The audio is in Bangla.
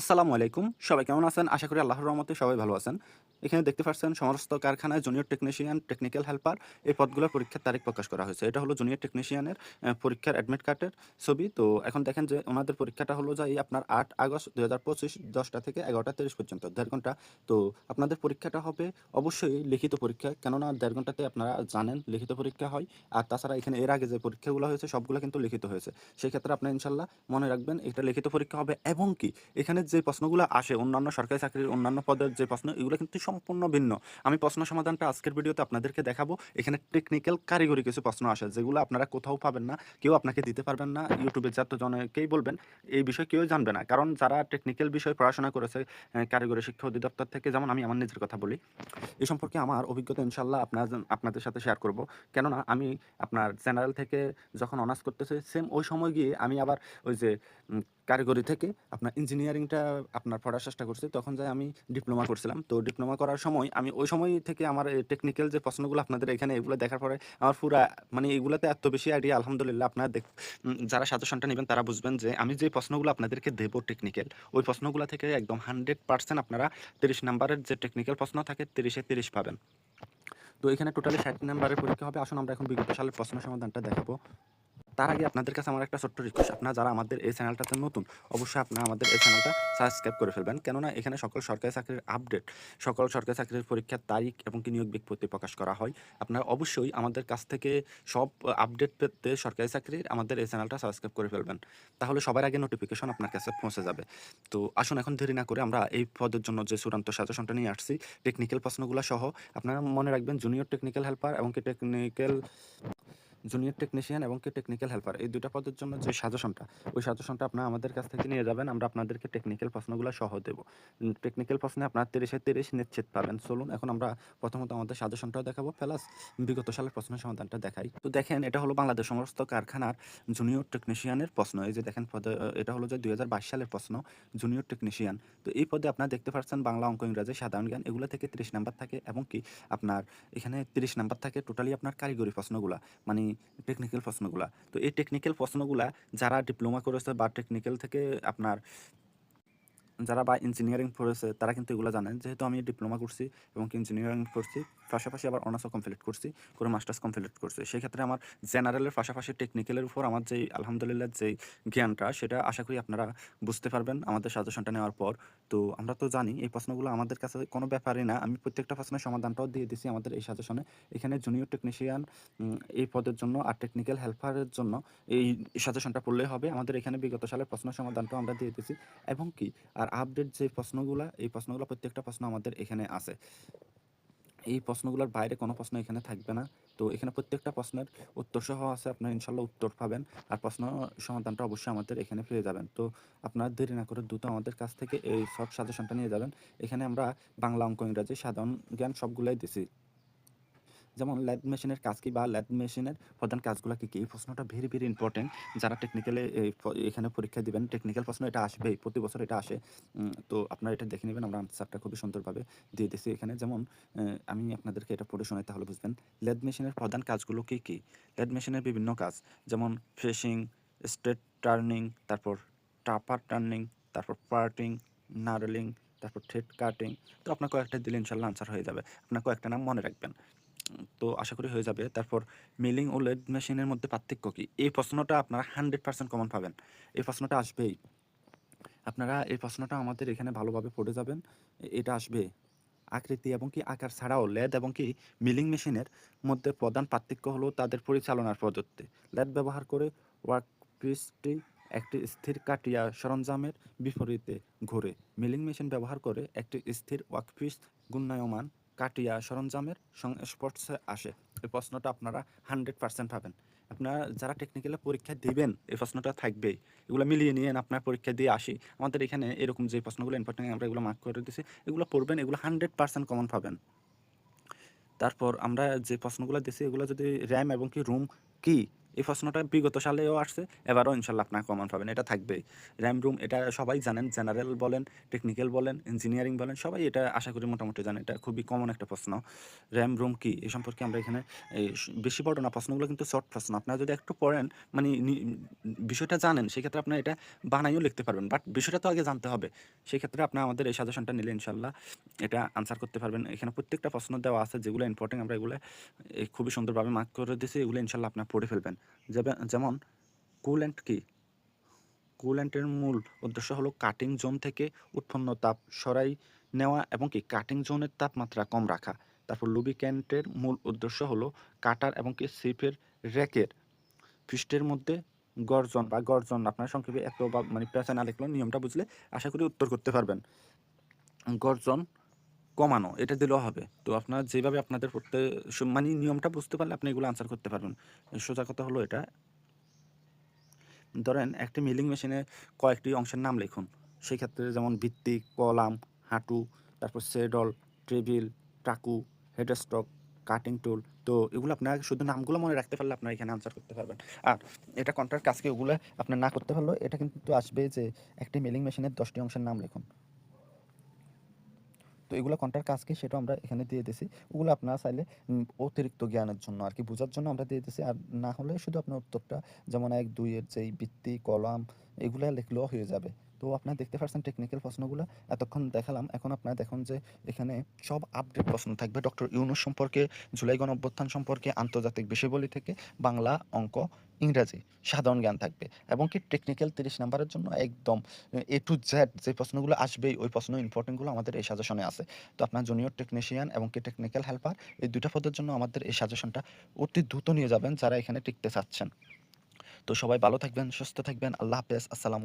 আসসালামু আলাইকুম। সবাই কেমন আছেন? আশা করি আল্লাহর রহমতে সবাই ভালো আছেন। এখানে দেখতে পাচ্ছেন সমস্ত কারখানায় জুনিয়র টেকনিশিয়ান টেকনিক্যাল হেল্পার এই পদগুলোর পরীক্ষার তারিখ প্রকাশ করা হয়েছে। এটা হলো জুনিয়র টেকনিশিয়ানের পরীক্ষার অ্যাডমিট কার্ডের ছবি। তো এখন দেখেন যে ওনাদের পরীক্ষাটা হলো যাই আপনার আট আগস্ট দু হাজার পঁচিশ দশটা থেকে এগারোটা তিরিশ পর্যন্ত, দেড় ঘণ্টা। তো আপনাদের পরীক্ষাটা হবে অবশ্যই লিখিত পরীক্ষা, কেননা দেড় ঘন্টাতে আপনারা জানেন লিখিত পরীক্ষা হয়। আর তাছাড়া এখানে এর আগে যে পরীক্ষাগুলো হয়েছে, সবগুলো কিন্তু লিখিত হয়েছে। সেই ক্ষেত্রে আপনি ইনশাল্লাহ মনে রাখবেন, এটা লিখিত পরীক্ষা হবে এবং কি? এখানে যে প্রশ্নগুলো আসে, অন্যান্য সরকারি চাকরির অন্যান্য পদের যে প্রশ্ন, এগুলো কিন্তু সম্পূর্ণ ভিন্ন। আমি প্রশ্ন সমাধানটা আজকের ভিডিওতে আপনাদেরকে দেখাবো। এখানে টেকনিক্যাল কারিগরি কিছু প্রশ্ন আসে, যেগুলো আপনারা কোথাও পাবেন না, কেউ আপনাকে দিতে পারবেন না, ইউটিউবে যত জনকেই বলবেন, এই বিষয়ে কেউ জানবে না। কারণ যারা টেকনিক্যাল বিষয়ে পড়াশোনা করেছে কারিগরি শিক্ষা অধিদপ্তর থেকে, যেমন আমি আমার নিজের কথা বলি, এ সম্পর্কে আমার অভিজ্ঞতা ইনশাল্লাহ আপনার আপনাদের সাথে শেয়ার করব। কেননা আমি আপনার জেনারেল থেকে যখন অনার্স করতেছি সেম ওই সময় গিয়ে আমি আবার ওই যে কারিগরি থেকে আপনার ইঞ্জিনিয়ারিংটা আপনার পড়ার চেষ্টা করছি। তখন যাই আমি ডিপ্লোমা করছিলাম। তো ডিপ্লোমা করার সময় আমি ওই সময় থেকে আমার টেকনিক্যাল যে প্রশ্নগুলো আপনাদের এখানে এগুলো দেখার পরে আমার পুরা মানে এগুলোতে এত বেশি আইডিয়া আলহামদুলিল্লাহ আপনারা দেখ যারা সাজেশনটা নেবেন তারা বুঝবেন যে আমি যে প্রশ্নগুলো আপনাদেরকে দেবো টেকনিক্যাল ওই প্রশ্নগুলো থেকে একদম হান্ড্রেড পার্সেন্ট আপনারা তিরিশ নাম্বারের যে টেকনিক্যাল প্রশ্ন থাকে তিরিশে তিরিশ পাবেন। তো এখানে টোটালি ষাট নাম্বারের পরীক্ষা হবে। আসুন আমরা এখন বিগত সালের প্রশ্ন সমাধানটা দেখাবো। তার আগে আপনাদের কাছে আমার একটা ছোট্ট রিকোয়েস্ট আপনারা যারা আমাদের এই চ্যানেলটাতে নতুন, অবশ্যই আপনারা আমাদের এই চ্যানেলটা সাবস্ক্রাইব করে ফেলবেন। কেননা এখানে সকল সরকারি চাকরির আপডেট সকল সরকারি চাকরির পরীক্ষার তারিখ এবং কি নিয়োগ বিজ্ঞপ্তি প্রকাশ করা হয়, আপনারা অবশ্যই আমাদের কাছ থেকে সব আপডেট পেতে সরকারি চাকরির আমাদের এই চ্যানেলটা সাবস্ক্রাইব করে ফেলবেন। তাহলে সবার আগে নোটিফিকেশন আপনার কাছে পৌঁছে যাবে। তো আসুন এখন দেরি না করে আমরা এই পদের জন্য যে চূড়ান্ত সাজেশনটা নিয়ে আসছি টেকনিক্যাল প্রশ্নগুলো সহ, আপনারা মনে রাখবেন জুনিয়র টেকনিক্যাল হেল্পার এবং কি টেকনিক্যাল জুনিয়র টেকনিশিয়ান এবং কি টেকনিক্যাল হেল্পার এই দুটো পদের জন্য যে সাজেশনটা, ওই সাজেশনটা আপনারা আমাদের কাছ থেকে নিয়ে যাবেন, আমরা আপনাদেরকে টেকনিক্যাল প্রশ্নগুলো সহ দেবো। টেকনিক্যাল প্রশ্নে আপনার তিরিশে তিরিশ নিশ্চিত পাবেন। চলুন, এখন আমরা প্রথমত আমাদের সাজেশনটাও দেখাবো। প্লাস বিগত সালের প্রশ্ন সমাধানটা দেখাই। তো দেখেন, এটা হলো বাংলাদেশ সমস্ত কারখানার জুনিয়র টেকনিশিয়ানের প্রশ্ন। এই যে দেখেন, পদে এটা হলো যে দুই হাজার বাইশ সালের প্রশ্ন জুনিয়র টেকনিশিয়ান তো এই পদে আপনারা দেখতে পাচ্ছেন বাংলা অঙ্ক, ইংরাজি, সাধারণ জ্ঞান, এগুলো থেকে তিরিশ নাম্বার থাকে এবং কি আপনার এখানে তিরিশ নাম্বার থাকে টোটালি আপনার কারিগরি প্রশ্নগুলা। মানে টেকনিক্যাল প্রশ্নগুলা। তো এই টেকনিক্যাল প্রশ্নগুলা যারা ডিপ্লোমা করেছে বা টেকনিক্যাল থেকে আপনার যারা বা ইঞ্জিনিয়ারিং পড়েছে তারা কিন্তু এগুলো জানেন। যেহেতু আমি ডিপ্লোমা করছি এবং ইঞ্জিনিয়ারিং করছি, পাশাপাশি আবার অনার্সও কমপ্লিট করছি, করে মাস্টার্স কমপ্লিট করছি। সেই ক্ষেত্রে আমার জেনারেলের পাশাপাশি টেকনিক্যালের উপর আমার যেই আলহামদুলিল্লাহ যেই জ্ঞানটা, সেটা আশা করি আপনারা বুঝতে পারবেন আমাদের সাজেশনটা নেওয়ার পর। তো আমরা তো জানি এই প্রশ্নগুলো আমাদের কাছে কোনো ব্যাপারই না। আমি প্রত্যেকটা প্রশ্নের সমাধানটাও দিয়ে দিছি আমাদের এই সাজেশনে এখানে জুনিয়র টেকনিশিয়ান এই পদের জন্য আর টেকনিক্যাল হেল্পারের জন্য এই সাজেশনটা পড়লেই হবে। আমাদের এখানে বিগত সালের প্রশ্ন সমাধানটাও আমরা দিয়ে দিছি। এবং কি? আর আপডেট যে প্রশ্নগুলো, এই প্রশ্নগুলো প্রত্যেকটা প্রশ্ন আমাদের এখানে আছে। এই প্রশ্নগুলোর বাইরে কোনো প্রশ্ন এখানে থাকবে না। তো এখানে প্রত্যেকটা প্রশ্নের উত্তর সহ আছে, আপনার ইনশাল্লাহ উত্তর পাবেন। আর প্রশ্ন সমাধানটা অবশ্যই আমাদের এখানে পেয়ে যাবেন। তো আপনার দেরি না করে দ্রুত আমাদের কাছ থেকে এই সব সাজেশনটা নিয়ে যাবেন। এখানে আমরা বাংলা অঙ্ক ইংরাজি সাধারণ জ্ঞান সবগুলোই দিছি। যেমন ল্যাদ মেশিনের কাজ কি বা ল্যাদ মেশিনের প্রধান কাজগুলো কী কী? এই প্রশ্নটা ভেরি ভেরি ইম্পর্টেন্ট যারা টেকনিক্যালে এখানে পরীক্ষা দিবেন টেকনিক্যাল প্রশ্ন এটা আসবেই, প্রতি বছর এটা আসে। তো আপনারা এটা দেখে নেবেন, আমরা আনসারটা খুবই সুন্দরভাবে দিয়ে দিচ্ছি এখানে। যেমন আমি আপনাদেরকে এটা পড়ে শোনাই তাহলে বুঝবেন। লেদ মেশিনের প্রধান কাজগুলো কী কী? লেদ মেশিনের বিভিন্ন কাজ, যেমন ফ্রেশিং স্ট্রেট টার্নিং, তারপর টাপার টার্নিং, তারপর পার্টিং, নারলিং, তারপর থ্রেড কাটিং। তো আপনার কয়েকটা দিলে ইনশাল্লাহ আনসার হয়ে যাবে। আপনার কয়েকটা নাম মনে রাখবেন। তো আশা করি হয়ে যাবে। তারপর মিলিং ও লেড মেশিনের মধ্যে পার্থক্য কী? এই প্রশ্নটা আপনারা হান্ড্রেড পার্সেন্ট কমন পাবেন। এই প্রশ্নটা আসবেই। আপনারা এই প্রশ্নটা আমাদের এখানে ভালোভাবে পড়ে যাবেন। এটা আসবে আকৃতি এবং কি আকার ছাড়াও লেদ এবং কি মিলিং মেশিনের মধ্যে প্রধান পার্থক্য হলো তাদের পরিচালনার পদ্ধতি লেদ ব্যবহার করে ওয়ার্ক পিসটি একটি স্থির কাটিয়া সরঞ্জামের বিপরীতে ঘোরে। মিলিং মেশিন ব্যবহার করে একটি স্থির ওয়ার্ক ওয়ার্কপিস গুণায়মান কাটিয়া সরঞ্জামের সংস্পর্শে আসে। এই প্রশ্নটা আপনারা হান্ড্রেড পার্সেন্ট পাবেন। আপনারা যারা টেকনিক্যালে পরীক্ষা দিবেন, এই প্রশ্নটা থাকবেই। এগুলো মিলিয়ে নিয়ে আপনার পরীক্ষা দিয়ে আসি। আমাদের এখানে এরকম যে প্রশ্নগুলো ইম্পর্টেন্ট আমরা এগুলো মার্ক করে দিচ্ছি এগুলো পড়বেন, এগুলো হান্ড্রেড পার্সেন্ট কমন পাবেন। তারপর আমরা যে প্রশ্নগুলো দিছি, এগুলো যদি র্যাম এবং কি রুম কি এই প্রশ্নটা বিগত সালেও আসছে, এবারও ইনশাল্লাহ আপনার কমন পাবেন, এটা থাকবেই। র্যাম রুম এটা সবাই জানেন জেনারেল বলেন টেকনিক্যাল বলেন ইঞ্জিনিয়ারিং বলেন, সবাই এটা আশা করি মোটামুটি জানেন এটা খুবই কমন একটা প্রশ্ন। র্যাম রুম কি? এ সম্পর্কে আমরা এখানে বেশি বড় না, প্রশ্নগুলো কিন্তু শর্ট প্রশ্ন, আপনারা যদি একটু পড়েন মানে বিষয়টা জানেন, সেক্ষেত্রে আপনার এটা বানাইও লিখতে পারবেন বাট বিষয়টা তো আগে জানতে হবে। সেই ক্ষেত্রে আপনার আমাদের এই সাজেশনটা নিলে ইনশাল্লাহ এটা আনসার করতে পারবেন। এখানে প্রত্যেকটা প্রশ্ন দেওয়া আছে, যেগুলো ইম্পর্টেন্ট আমরা এগুলো খুবই সুন্দরভাবে মার্ক করে দিয়েছি, এগুলো ইনশাল্লাহ আপনার পড়ে ফেলবেন। যেমন কুল্যান্ট কি? কুল্যান্টের মূল উদ্দেশ্য হলো কাটিং জোন থেকে উৎপন্ন তাপ সরাই নেওয়া এবং কি কাটিং জোনের তাপমাত্রা কম রাখা। তারপর লুবিক্যান্টের মূল উদ্দেশ্য হলো কাটার এবং কি সিপের র্যাকের পৃষ্ঠের মধ্যে গর্জন বা গর্জন আপনার সংক্ষেপে এত বা মানে পেঁচা না লিখলেও নিয়মটা বুঝলে আশা করি উত্তর করতে পারবেন। গর্জন কমানো, এটা দিলেও হবে। তো আপনার যেভাবে আপনাদের পড়তে মানে নিয়মটা বুঝতে পারলে আপনি এগুলো আনসার করতে পারবেন। সোজা কথা হলো এটা। ধরেন একটি মিলিং মেশিনে কয়েকটি অংশের নাম লিখুন। সেই ক্ষেত্রে যেমন ভিত্তিক, কলাম, হাঁটু, তারপর সেডল টেবিল টাকু, হেডস্টক কাটিং টুল তো এগুলো আপনার শুধু নামগুলো মনে রাখতে পারলে আপনার এখানে আনসার করতে পারবেন। আর এটা কন্ট্রাক্ট কাজকে ওগুলো আপনার না করতে পারলেও এটা কিন্তু আসবে যে একটি মিলিং মেশিনের দশটি অংশের নাম লিখুন। তো এগুলো কন্ট্রাক্ট কাজকে সেটা আমরা এখানে দিয়ে দিছি ওগুলো আপনারা চাইলে অতিরিক্ত জ্ঞানের জন্য আর কি বোঝার জন্য আমরা দিয়ে দিছি আর না হলে শুধু আপনার উত্তরটা, যেমন এক দুইয়ের যেই বৃত্তি কলাম, এগুলো লিখলেও হয়ে যাবে। তো আপনারা দেখতে পাচ্ছেন টেকনিক্যাল প্রশ্নগুলো, এতক্ষণ দেখালাম। এখন আপনারা দেখুন যে এখানে সব আপডেট প্রশ্ন থাকবে। ডক্টর ইউনুস সম্পর্কে, জুলাই গণ অভ্যুত্থান সম্পর্কে, আন্তর্জাতিক বিষয়বলী থেকে, বাংলা অঙ্ক ইংরাজি, সাধারণ জ্ঞান থাকবে এবং কি টেকনিক্যাল তিরিশ নাম্বারের জন্য একদম এ টু জেড যে প্রশ্নগুলো আসবেই, ওই প্রশ্ন ইম্পর্টেন্টগুলো আমাদের এই সাজেশনে আছে। তো আপনার জুনিয়র টেকনিশিয়ান এবং কি টেকনিক্যাল হেল্পার এই দুটা পদের জন্য আমাদের এই সাজেশনটা অতি দ্রুত নিয়ে যাবেন যারা এখানে টিকতে চাচ্ছেন। তো সবাই ভালো থাকবেন, সুস্থ থাকবেন, আল্লাহ হাফেজ, আসসালামু